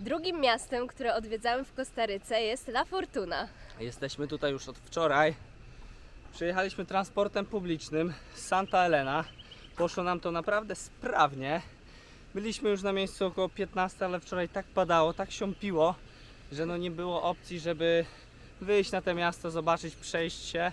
Drugim miastem, które odwiedzamy w Kostaryce jest La Fortuna. Jesteśmy tutaj już od wczoraj. Przyjechaliśmy transportem publicznym z Santa Elena. Poszło nam to naprawdę sprawnie. Byliśmy już na miejscu około 15, ale wczoraj tak padało, tak siąpiło, że no nie było opcji, żeby wyjść na to miasto, zobaczyć, przejść się.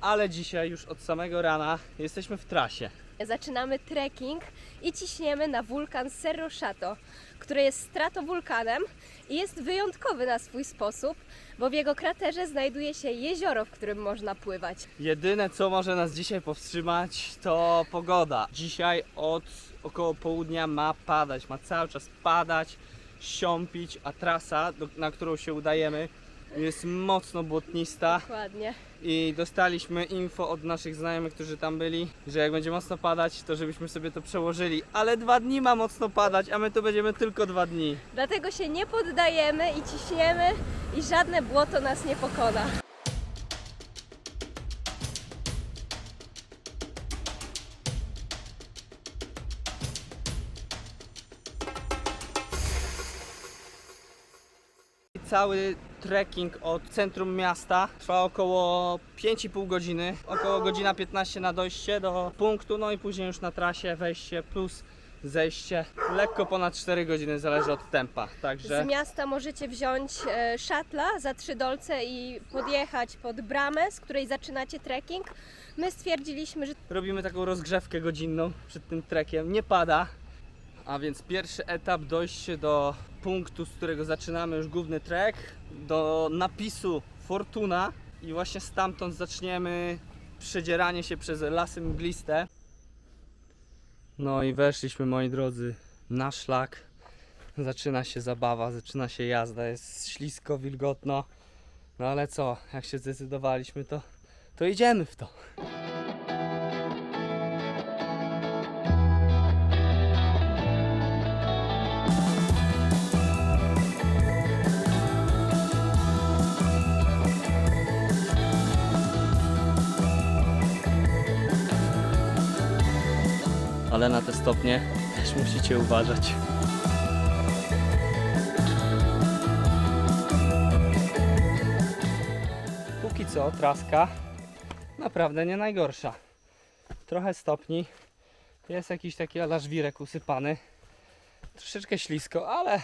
Ale dzisiaj już od samego rana jesteśmy w trasie. Zaczynamy trekking i ciśniemy na wulkan Cerro Chato, który jest stratowulkanem i jest wyjątkowy na swój sposób, bo w jego kraterze znajduje się jezioro, w którym można pływać. Jedyne co może nas dzisiaj powstrzymać to pogoda. Dzisiaj od około południa ma padać, ma cały czas padać, siąpić, a trasa, na którą się udajemy jest mocno błotnista Dokładnie. i dostaliśmy info od naszych znajomych, którzy tam byli, że jak będzie mocno padać, to żebyśmy sobie to przełożyli. Ale dwa dni ma mocno padać, a my tu będziemy tylko dwa dni. Dlatego się nie poddajemy i ciśniemy i żadne błoto nas nie pokona. Cały trekking od centrum miasta trwa około 5,5 godziny, około godzina 15 na dojście do punktu, no i później już na trasie wejście plus zejście. Lekko ponad 4 godziny zależy od tempa, także Z miasta możecie wziąć e, szatla za 3 dolce i podjechać pod bramę, z której zaczynacie trekking. My stwierdziliśmy, że robimy taką rozgrzewkę godzinną przed tym trekiem. Nie pada, a więc pierwszy etap dojście do punktu, z którego zaczynamy już główny trek, do napisu Fortuna i właśnie stamtąd zaczniemy przedzieranie się przez lasy mgliste. No i weszliśmy moi drodzy na szlak. Zaczyna się zabawa, zaczyna się jazda, jest ślisko, wilgotno. No ale co, jak się zdecydowaliśmy to, to idziemy w to. Ale na te stopnie też musicie uważać. Póki co traska naprawdę nie najgorsza. Trochę stopni, jest jakiś taki alaszwirek usypany. Troszeczkę ślisko, ale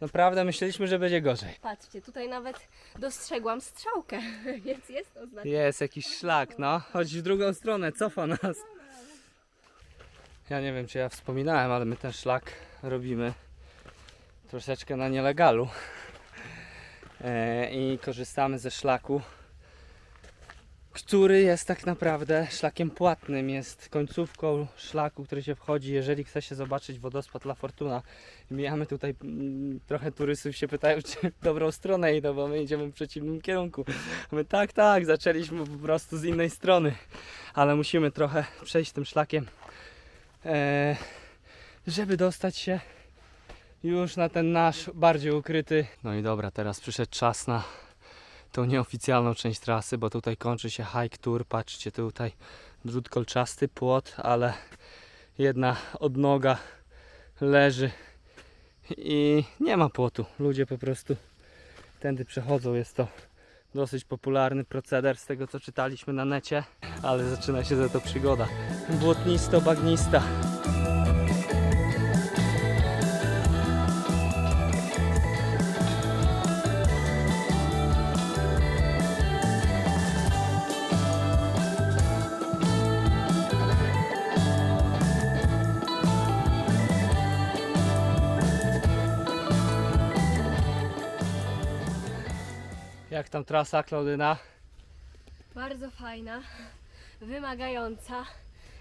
naprawdę myśleliśmy, że będzie gorzej. patrzcie, tutaj nawet dostrzegłam strzałkę, więc jest oznaczone. Jest jakiś szlak, no. Chodź w drugą stronę, cofa nas. Ja nie wiem, czy ja wspominałem, ale my ten szlak robimy troszeczkę na nielegalu. E, I korzystamy ze szlaku, który jest tak naprawdę szlakiem płatnym. Jest końcówką szlaku, który się wchodzi, jeżeli chce się zobaczyć wodospad La Fortuna. Mijamy tutaj, mm, trochę turystów się pytają, czy w dobrą stronę idą, bo my idziemy w przeciwnym kierunku. My tak, tak, zaczęliśmy po prostu z innej strony, ale musimy trochę przejść tym szlakiem, żeby dostać się już na ten nasz bardziej ukryty. No i dobra, teraz przyszedł czas na tą nieoficjalną część trasy, bo tutaj kończy się hike tour. Patrzcie, tutaj drut kolczasty, płot, ale jedna odnoga leży i nie ma płotu. Ludzie po prostu tędy przechodzą. Jest to dosyć popularny proceder z tego co czytaliśmy na necie, ale zaczyna się za to przygoda. Błotnisto-bagnista. Jak tam trasa, Klaudyna? Bardzo fajna, wymagająca,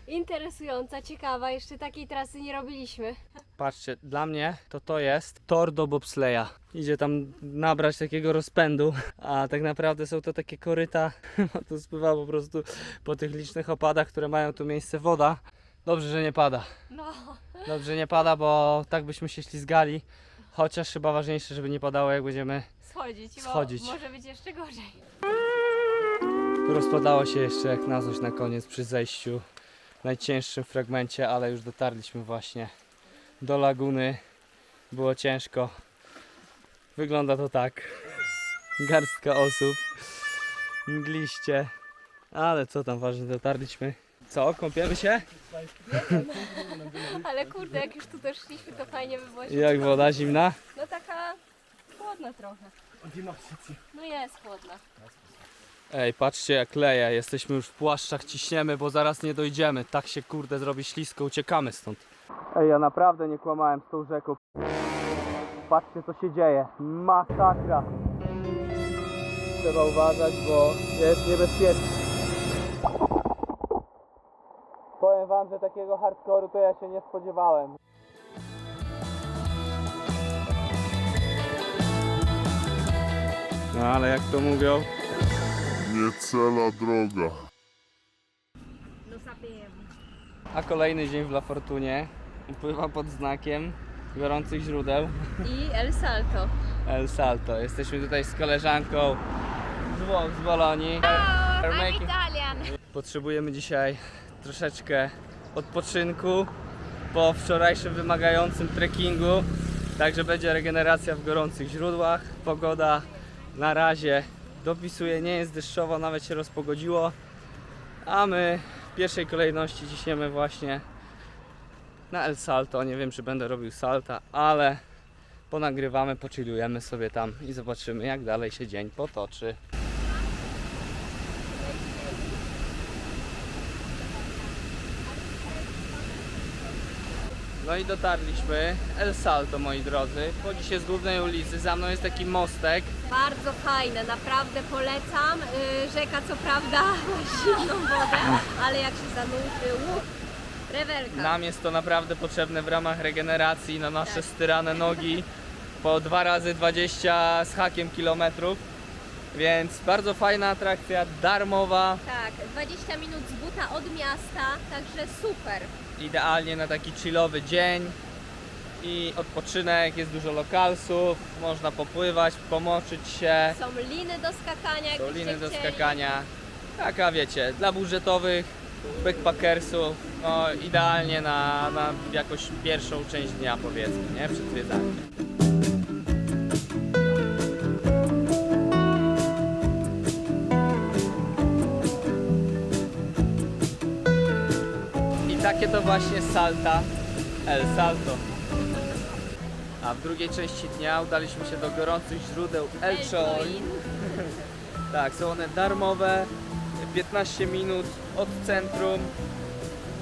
interesująca, ciekawa. Jeszcze takiej trasy nie robiliśmy. Patrzcie, dla mnie to to jest tor do bobsleja. Idzie tam nabrać takiego rozpędu, a tak naprawdę są to takie koryta. to spływa po prostu po tych licznych opadach, które mają tu miejsce woda. Dobrze, że nie pada. No, Dobrze, że nie pada, bo tak byśmy się ślizgali. Chociaż chyba ważniejsze, żeby nie padało, jak będziemy. Schodzić, Schodzić. bo może być jeszcze gorzej. Rozpadało się jeszcze jak na coś na koniec przy zejściu. W najcięższym fragmencie, ale już dotarliśmy właśnie do laguny. Było ciężko, Wygląda to tak. Garstka osób. Mgliście. Ale co tam ważne, dotarliśmy. Co, kąpiemy się? Ale kurde, jak już tu też szliśmy, to fajnie by było się Jak woda zimna? No taka chłodna trochę. No jest chłodna. Ej, patrzcie jak leje. Jesteśmy już w płaszczach, ciśniemy, bo zaraz nie dojdziemy. Tak się kurde zrobi ślisko, uciekamy stąd. Ej, ja naprawdę nie kłamałem z tą rzeką. Patrzcie co się dzieje. Masakra. Trzeba uważać, bo jest niebezpiecznie. Powiem wam, że takiego hardkoru to ja się nie spodziewałem. No ale jak to mówią, Niecela droga. A kolejny dzień w La Fortunie upływa pod znakiem gorących źródeł I El Salto. El Salto. Jesteśmy tutaj z koleżanką z Włoch, z Bolonii. We're making- Italian. Potrzebujemy dzisiaj troszeczkę odpoczynku po wczorajszym wymagającym trekkingu. Także będzie regeneracja w gorących źródłach. Pogoda na razie dopisuje, nie jest deszczowo, nawet się rozpogodziło. A my w pierwszej kolejności ciśniemy właśnie na El Salto. Nie wiem, czy będę robił salta, ale ponagrywamy, pochillujemy sobie tam i zobaczymy, jak dalej się dzień potoczy. No i dotarliśmy. El Salto, moi drodzy. Wchodzi się z głównej ulicy. Za mną jest taki mostek. Bardzo fajne, naprawdę polecam. Yy, rzeka co prawda ma zimną wodę, ale jak się zanurzy, łuk, rewelka. Nam jest to naprawdę potrzebne w ramach regeneracji na nasze styrane nogi po 2 razy 20 z hakiem kilometrów. Więc bardzo fajna atrakcja, darmowa, Tak, 20 minut z buta od miasta, także super. idealnie na taki chillowy dzień i odpoczynek, jest dużo lokalsów, można popływać, pomoczyć się. Są liny do skakania, Są jakbyście liny do chcieli. skakania. Taka wiecie, dla budżetowych backpackersów, no idealnie na, na jakąś pierwszą część dnia powiedzmy, nie? Przed zwiedzaniem. Takie to właśnie salta El Salto. A w drugiej części dnia udaliśmy się do gorących źródeł El Choi. Elchoin. Tak, są one darmowe, 15 minut od centrum.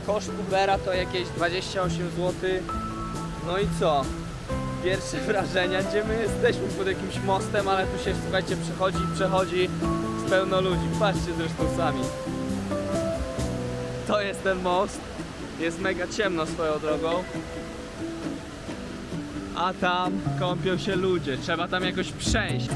Koszt Ubera to jakieś 28 zł. No i co? Pierwsze wrażenia, gdzie my jesteśmy pod jakimś mostem, ale tu się słuchajcie przechodzi, przechodzi z pełno ludzi. Patrzcie zresztą sami. To jest ten most. Jest mega ciemno swoją drogą. A tam kąpią się ludzie. Trzeba tam jakoś przejść.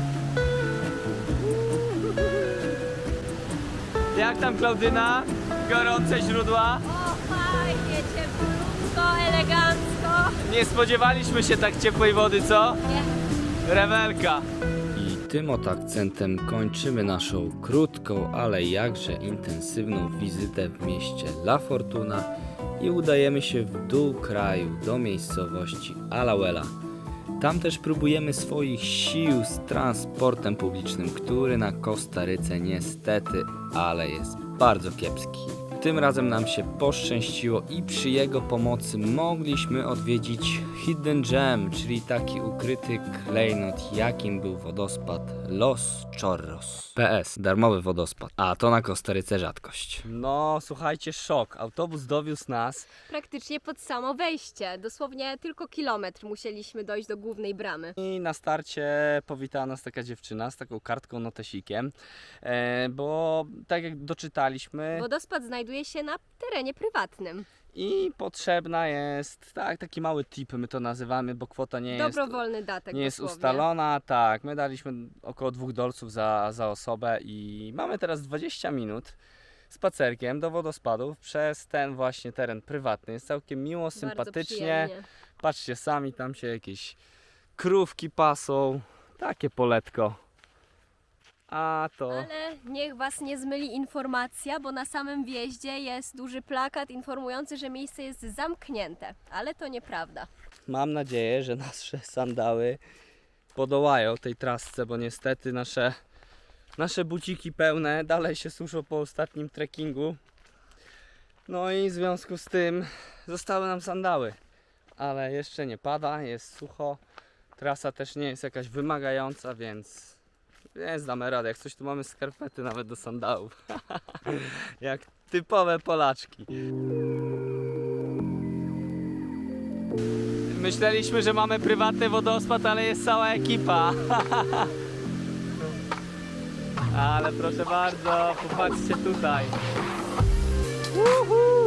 Jak tam Klaudyna? Gorące źródła? O, fajnie, cieplutko, elegancko. Nie spodziewaliśmy się tak ciepłej wody, co? Nie. Rewelka. I tym oto akcentem kończymy naszą krótką, ale jakże intensywną wizytę w mieście La Fortuna i udajemy się w dół kraju do miejscowości Alauela. Tam też próbujemy swoich sił z transportem publicznym, który na Kostaryce niestety, ale jest bardzo kiepski. Tym razem nam się poszczęściło i przy jego pomocy mogliśmy odwiedzić Hidden Gem, czyli taki ukryty klejnot, jakim był wodospad Los Chorros. PS, darmowy wodospad, a to na Kostaryce rzadkość. No, słuchajcie, szok. Autobus dowiózł nas. Praktycznie pod samo wejście. Dosłownie tylko kilometr musieliśmy dojść do głównej bramy. I na starcie powitała nas taka dziewczyna z taką kartką notesikiem, e, bo tak jak doczytaliśmy Wodospad znajduje się na terenie prywatnym. i potrzebna jest, tak, taki mały tip my to nazywamy, bo kwota nie jest Dobrowolny datek nie jest dosłownie. ustalona, tak. My daliśmy około dwóch dolców za, za osobę i mamy teraz 20 minut spacerkiem do wodospadów przez ten właśnie teren prywatny. Jest całkiem miło, sympatycznie. przyjemnie. Patrzcie sami, tam się jakieś krówki pasą. Takie poletko. A to Ale niech Was nie zmyli informacja, bo na samym wjeździe jest duży plakat informujący, że miejsce jest zamknięte. Ale to nieprawda. mam nadzieję, że nasze sandały podołają tej trasce, bo niestety nasze, nasze buciki pełne dalej się suszą po ostatnim trekkingu. No i w związku z tym zostały nam sandały, ale jeszcze nie pada, jest sucho. Trasa też nie jest jakaś wymagająca, więc, więc damy radę. Jak coś tu mamy skarpety nawet do sandałów. Jak typowe Polaczki. Myśleliśmy, że mamy prywatny wodospad, ale jest cała ekipa. Ale proszę bardzo, popatrzcie tutaj. Woohoo!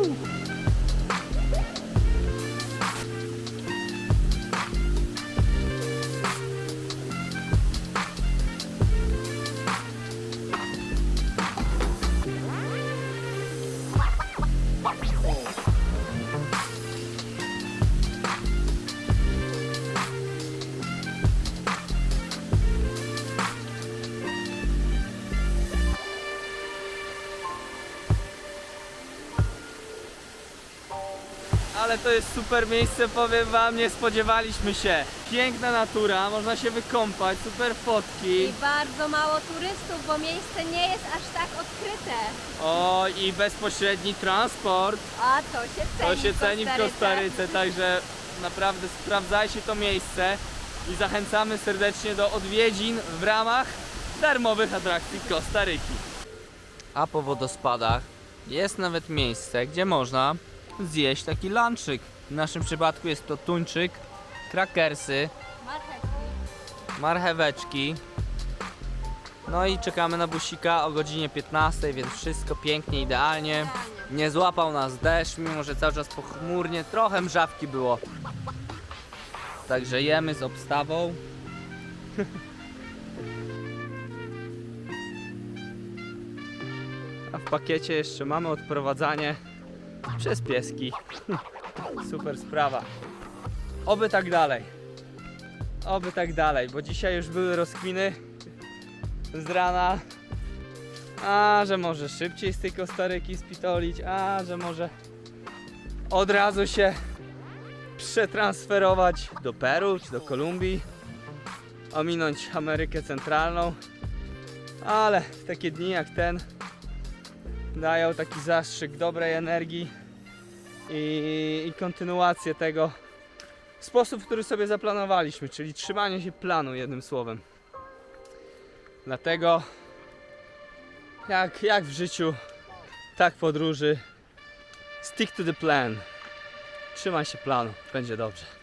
Ale to jest super miejsce, powiem wam, nie spodziewaliśmy się. Piękna natura, można się wykąpać, super fotki. I bardzo mało turystów, bo miejsce nie jest aż tak odkryte. O, i bezpośredni transport. A to się ceni To się ceni w Kostaryce. Także naprawdę sprawdzajcie to miejsce i zachęcamy serdecznie do odwiedzin w ramach darmowych atrakcji Kostaryki. A po wodospadach jest nawet miejsce, gdzie można zjeść taki lunchik. W naszym przypadku jest to tuńczyk, krakersy, marcheweczki. No i czekamy na busika o godzinie 15, więc wszystko pięknie, idealnie. Idealnie. Nie złapał nas deszcz, mimo że cały czas pochmurnie, trochę mrzawki było. Także jemy z obstawą. A w pakiecie jeszcze mamy odprowadzanie przez pieski. Super sprawa. Oby tak dalej. Oby tak dalej, bo dzisiaj już były rozkwiny z rana. A, że może szybciej z tej Kostaryki spitolić, a, że może od razu się przetransferować do Peru czy do Kolumbii, ominąć Amerykę Centralną, ale w takie dni jak ten dają taki zastrzyk dobrej energii i, i kontynuację tego w sposób, który sobie zaplanowaliśmy, czyli trzymanie się planu jednym słowem. Dlatego jak, jak w życiu, tak podróży. Stick to the plan. Trzymaj się planu, będzie dobrze.